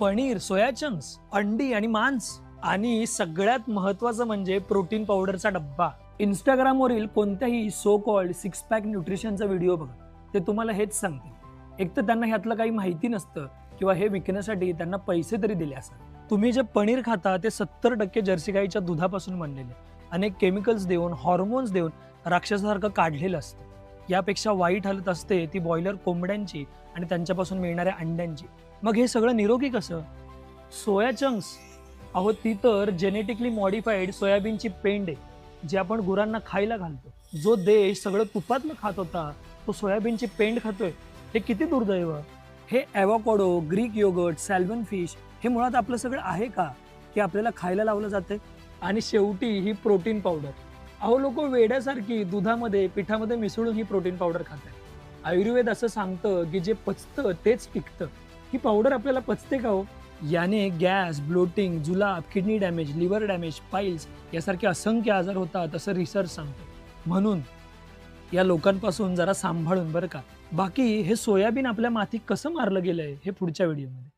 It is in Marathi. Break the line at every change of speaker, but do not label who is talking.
पनीर सोया चंक्स अंडी आणि मांस. आणि सगळ्यात महत्वाचं म्हणजे प्रोटीन पावडरचा डब्बा. इंस्टाग्रामवरील कोणत्याही सो कॉल्ड सिक्स पॅक न्यूट्रिशनचा व्हिडिओ बघा. ते तुम्हाला हेच सांगतील. एक तर त्यांना ह्यातलं काही माहिती नसतं किंवा हे विकण्यासाठी त्यांना पैसे तरी दिले असतात. तुम्ही जे पनीर खाता ते सत्तर टक्के जर्सी गाईच्या दुधापासून बनलेले. अनेक केमिकल्स देऊन हॉर्मोन्स देऊन राक्षसासारखं काढलेलं असतं. यापेक्षा वाईट हालत असते ती बॉयलर कोंबड्यांची आणि त्यांच्यापासून मिळणाऱ्या अंड्यांची. मग हे सगळं निरोगी कसं? सोया चंक्स अहो ती तर जेनेटिकली मॉडिफाईड सोयाबीनची पेंड आहे जी आपण गुरांना खायला घालतो. जो देश सगळं तुपातलं खात होता तो सोयाबीनची पेंड खातोय. हे किती दुर्दैव. हे avocado Greek yogurt salmon fish हे मुळात आपलं सगळं आहे का? की आपल्याला खायला लावलं जाते आणि शेवटी ही प्रोटीन पावडर अहो लोक वेड्यासारखी दुधामध्ये पिठामध्ये मिसळून ही प्रोटीन पावडर खातात आयुर्वेद असं सांगतं की जे पचतं तेच पिकतं. ही पावडर आपल्याला पचते का हो? याने गॅस ब्लोटिंग जुलाब kidney damage liver damage piles यासारखे असंख्य आजार होतात असं रिसर्च सांगतो. म्हणून या लोकांपासून जरा सांभाळून बरं का. बाकी हे सोयाबीन आपल्या मातीत कसं मारलं गेलंय हे पुढच्या व्हिडिओमध्ये